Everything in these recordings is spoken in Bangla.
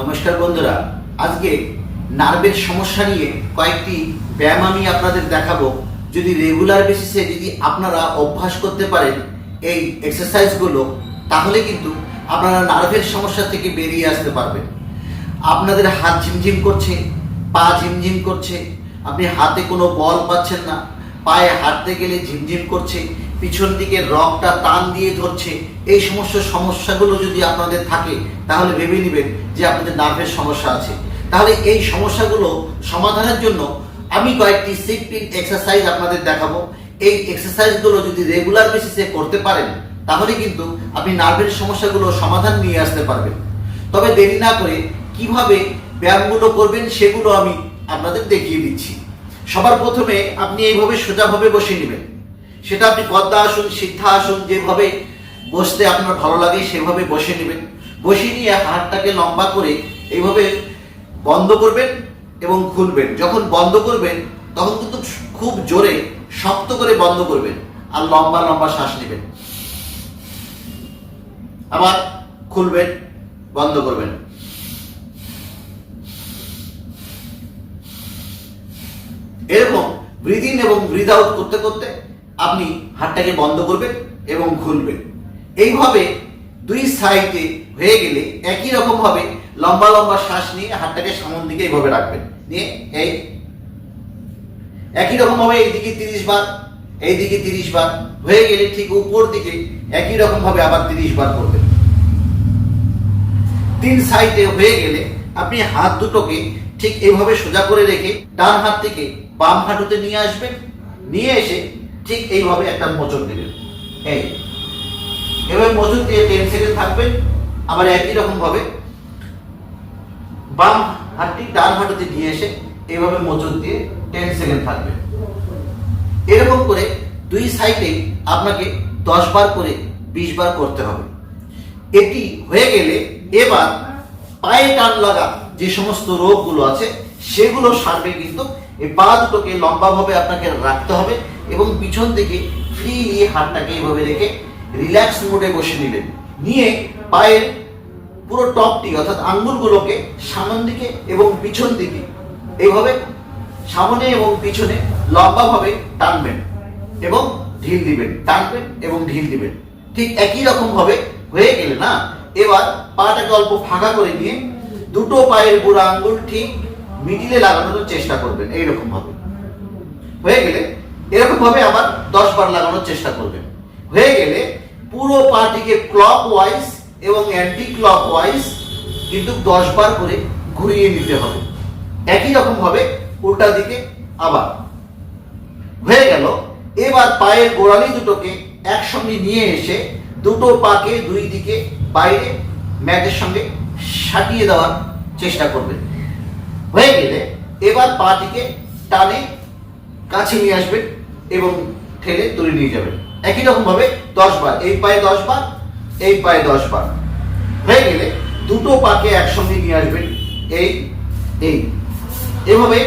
নমস্কার বন্ধুরা, আজকে নার্ভের সমস্যা নিয়ে কয়েকটি ব্যায়াম আমি আপনাদের দেখাবো। যদি রেগুলার বেসিসে যদি আপনারা অভ্যাস করতে পারেন এই এক্সারসাইজগুলো তাহলে কিন্তু আপনারা নার্ভের সমস্যা থেকে বেরিয়ে আসতে পারবেন। আপনাদের হাত ঝিমঝিম করছে, পা ঝিমঝিম করছে, আপনি হাতে কোনো বল পাচ্ছেন না পায়ে হাঁটতে গেলে ঝিমঝিম করছে, পিছন দিকে রগটা টান দিয়ে ধরছে। এই সমস্ত সমস্যাগুলো যদি আপনাদের থাকে, তাহলে ভেবে নেবেন যে আপনাদের নার্ভের সমস্যা আছে। তাহলে এই সমস্যাগুলো সমাধানের জন্য আমি কয়েকটি সিম্পল এক্সারসাইজ আপনাদের দেখাবো। এই এক্সারসাইজগুলো যদি রেগুলার বেসিসে করতে পারেন, তাহলে কিন্তু আপনি নার্ভের সমস্যাগুলো সমাধান নিয়ে আসতে পারবেন। তবে দেরি না করে কীভাবে ব্যায়ামগুলো করবেন সেগুলো আমি আপনাদের দেখিয়ে দিচ্ছি। সবার প্রথমে আপনি এইভাবে সোজাভাবে বসে নেবেন। সেটা আপনি পদ্মা আসুন, সিদ্ধা আসুন যেভাবে বসতে আপনার ভালো লাগে সেভাবে বসে নেবেন। বসে নিয়ে হাতটাকে লম্বা করে এইভাবে বন্ধ করবেন এবং খুলবেন। যখন বন্ধ করবেন, তখন কিন্তু খুব জোরে শক্ত করে বন্ধ করবেন আর লম্বা লম্বা শ্বাস নেবেন। আবার খুলবেন, বন্ধ করবেন। এরকম ব্রিদ ইন এবং ব্রিদ আউট করতে করতে আপনি হাতটাকে বন্ধ করবেন এবং খুলবেন এইভাবে দুই সাইডে হয়ে গেলে একই রকম ভাবে লম্বা লম্বা শ্বাস নিয়ে হাতটাকে সামন দিকে এইভাবে রাখবেন। নিয়ে এই একই রকম ভাবে এইদিকে তিরিশ বার, এইদিকে তিরিশ বার, হয়ে গেলে ঠিক উপর দিকে একই রকম ভাবে আবার তিরিশ বার করবেন। তিন সাইডে হয়ে গেলে আপনি হাত দুটোকে ঠিক এইভাবে সোজা করে রেখে ডান হাত থেকে বাম হাঁটুতে নিয়ে আসবেন নিয়ে এসে ঠিক এইভাবে একটা মোচন দেবেন এই। এভাবে মোচন দিয়ে টেন সেকেন্ড থাকবেন আবার একই রকম ভাবে বাম হাতটি ডান হাঁটুতে নিয়ে এসে এইভাবে মোচন দিয়ে টেন সেকেন্ড থাকবেন এরকম করে দুই সাইডে আপনাকে দশ বার করে বিশ বার করতে হবে। এটি হয়ে গেলে এবার পায়ে টান লাগা যে সমস্ত রোগগুলো আছে, সেগুলো সারবে কিন্তু এই পা দুটোকে লম্বাভাবে আপনাকে রাখতে হবে এবং পিছন দিকে ফ্রি নিয়ে হাতটাকে এইভাবে রেখে রিল্যাক্স মোডে বসে নেবেন। নিয়ে পায়ের পুরো টপটি অর্থাৎ আঙ্গুলগুলোকে সামন দিকে এবং পিছন দিকে এইভাবে সামনে এবং পিছনে লম্বাভাবে টানবেন এবং ঢিল দিবেন, টানবেন এবং ঢিল দিবেন। ঠিক একই রকম ভাবে হয়ে গেলে না, এবার পাটাকে অল্প ফাঁকা করে নিয়ে দুটো পায়ের বুড়া আঙ্গুল ঠিক মিডিলে লাগানোর চেষ্টা করবেন এইরকম ভাবে হয়ে গেলে এরকম ভাবে আবার দশ বার লাগানোর চেষ্টা করবেন। হয়ে গেলে পুরো পাটিকে ক্লক ওয়াইজ এবং অ্যান্টি ক্লক ওয়াইজ কিন্তু দশ বার করে ঘুরিয়ে নিতে হবে। একই রকম ভাবে উল্টা দিকে আবার। হয়ে গেল, এবার পায়ের গোড়ালি দুটোকে একসঙ্গে নিয়ে এসে দুটো পাকে দুই দিকে বাইরে ম্যাটের সঙ্গে সাটিয়ে দেওয়ার চেষ্টা করবেন। হয়ে গেলে এবার পাটিকে টানে, কাছে নিয়ে আসবেন এবং ঠেলে তুলে নিয়ে যাবেন। একই রকম ভাবে দশ বার, এই পায়ে দশ বার, এই পায়ে দশ বার। হয়ে গেলে দুটো পাকে একসঙ্গে নিয়ে আসবেন, এই এই। এভাবে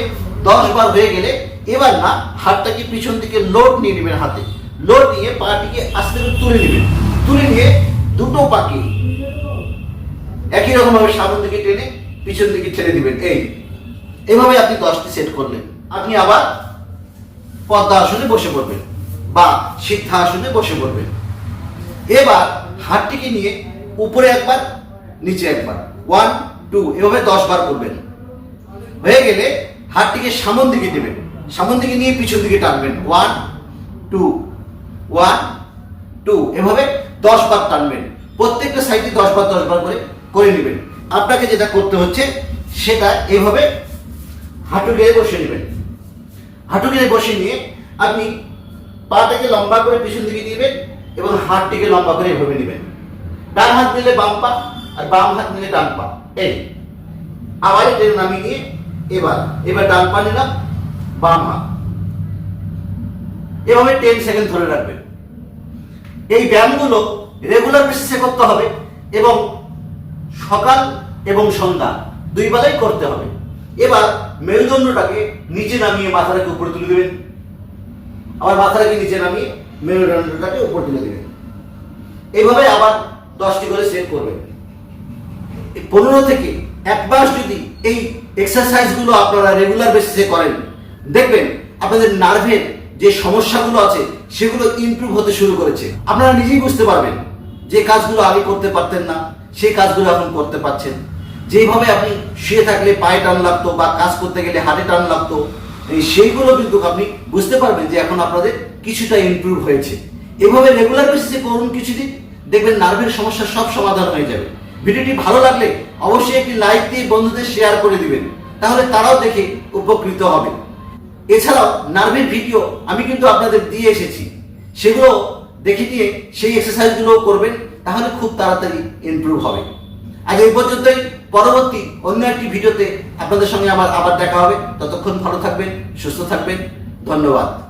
দশ বার হয়ে গেলে এবার না, হাতটাকে পিছন থেকে লোড নিয়ে নেবেন হাতে। লোড নিয়ে পাটিকে আস্তে করে তুলে নেবেন। তুলে নিয়ে দুটো পাকে একই রকম ভাবে সামন দিকে টেনে পিছন দিকে ছেড়ে দিবেন, এই। এভাবে আপনি দশটি সেট করলেন। আপনি আবার পদ্মা আসনে বসে পড়বেন বা সিদ্ধা আসনে বসে পড়বেন। এবার হাতটিকে নিয়ে উপরে একবার, নিচে একবার। ওয়ান টু এভাবে দশ বার করবেন। হয়ে গেলে হাতটিকে সামন দিকে নেবেন। সামন দিকে নিয়ে পিছন দিকে টানবেন। ওয়ান টু ওয়ান টু এভাবে দশ বার টানবেন। প্রত্যেকটা সাইডে দশ বার দশ বার করে করে নেবেন। আপনাকে যেটা করতে হচ্ছে, সেটা এভাবে হাঁটু গেড়ে বসে নেবেন। হাঁটু গেড়ে বসে নিয়ে আপনি পাটাকে লম্বা করে পিছন দিকে দিবেন এবং হাতটিকে লম্বা করে এভাবে নেবেন। ডান হাত নিলে বাম পা আর বাম হাত নিলে ডান পা। এই আবার এটা নামিয়ে নিয়ে এবার এবার ডান পা নিলাম, বাম হাত। এভাবে টেন সেকেন্ড ধরে রাখবেন। এই ব্যায়ামগুলো রেগুলার বেসিসে করতে হবে এবং সকাল এবং সন্ধ্যা দুই বেলায় করতে হবে। এবার মেরুদণ্ডটাকে নিচে নামিয়ে মাথাটাকে উপরে তুলে দেবেন। আবার মাথাটাকে নিচে নামিয়ে মেরুদণ্ডটাকে উপর তুলে দেবেন। এইভাবে আবার দশটি করে সেট করবেন। পনেরো থেকে এক মাস যদি এই এক্সারসাইজগুলো আপনারা রেগুলার বেসিসে করেন, দেখবেন আপনাদের নার্ভের যে সমস্যাগুলো আছে, সেগুলো ইমপ্রুভ হতে শুরু করেছে। আপনারা নিজেই বুঝতে পারবেন যে কাজগুলো আগে করতে পারতেন না, সেই কাজগুলো এখন করতে পারছেন। যেভাবে আপনি শুয়ে থাকলে পায়ে টান লাগতো বা কাজ করতে গেলে হাতে টান লাগতো সেইগুলো কিন্তু আপনি বুঝতে পারবেন যে এখন আপনাদের কিছুটা ইমপ্রুভ হয়েছে। এভাবে রেগুলার বেসিসে করুন কিছুদিন, দেখবেন নার্ভের সমস্যা সব সমাধান হয়ে যাবে। ভিডিওটি ভালো লাগলে অবশ্যই একটি লাইক দিয়ে বন্ধুদের শেয়ার করে দিবেন, তাহলে তারাও দেখে উপকৃত হবে। এছাড়াও নার্ভের ভিডিও আমি কিন্তু আপনাদের দিয়ে এসেছি। সেগুলো দেখে নিয়ে সেই এক্সারসাইজগুলোও করবেন, তাহলে খুব তাড়াতাড়ি ইমপ্রুভ হবে। আজ এই পর্যন্তই। পরবর্তী অন্য একটি ভিডিওতে আপনাদের সঙ্গে আমার আবার দেখা হবে। ততক্ষণ ভালো থাকবেন, সুস্থ থাকবেন। ধন্যবাদ।